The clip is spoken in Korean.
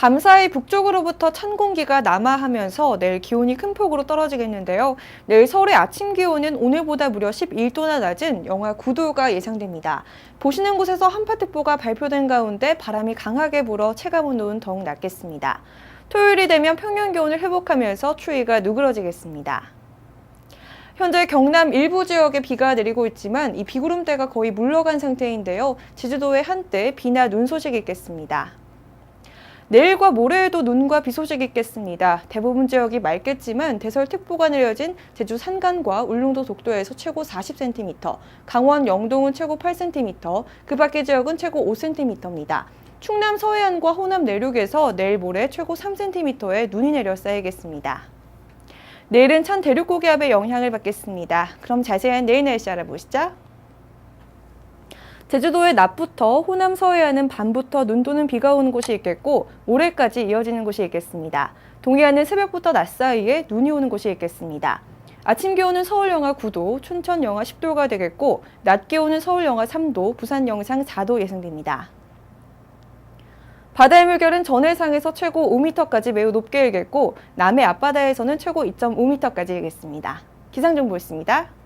밤사이 북쪽으로부터 찬 공기가 남하하면서 내일 기온이 큰 폭으로 떨어지겠는데요. 내일 서울의 아침 기온은 오늘보다 무려 11도나 낮은 영하 9도가 예상됩니다. 보시는 곳에서 한파특보가 발표된 가운데 바람이 강하게 불어 체감 온도는 더욱 낮겠습니다. 토요일이 되면 평년 기온을 회복하면서 추위가 누그러지겠습니다. 현재 경남 일부 지역에 비가 내리고 있지만 이 비구름대가 거의 물러간 상태인데요. 제주도에 한때 비나 눈 소식이 있겠습니다. 내일과 모레에도 눈과 비 소식이 있겠습니다. 대부분 지역이 맑겠지만 대설특보가 내려진 제주 산간과 울릉도 독도에서 최고 40cm, 강원 영동은 최고 8cm, 그 밖의 지역은 최고 5cm입니다. 충남 서해안과 호남 내륙에서 내일 모레 최고 3cm의 눈이 내려 쌓이겠습니다. 내일은 찬 대륙 고기압의 영향을 받겠습니다. 그럼 자세한 내일 날씨 알아보시죠. 제주도의 낮부터 호남 서해안은 밤부터 눈 또는 비가 오는 곳이 있겠고 모레까지 이어지는 곳이 있겠습니다. 동해안은 새벽부터 낮 사이에 눈이 오는 곳이 있겠습니다. 아침 기온은 서울 영하 9도, 춘천 영하 10도가 되겠고 낮 기온은 서울 영하 3도, 부산 영상 4도 예상됩니다. 바다의 물결은 전해상에서 최고 5m까지 매우 높게 일겠고 남해 앞바다에서는 최고 2.5m까지 일겠습니다. 기상정보였습니다.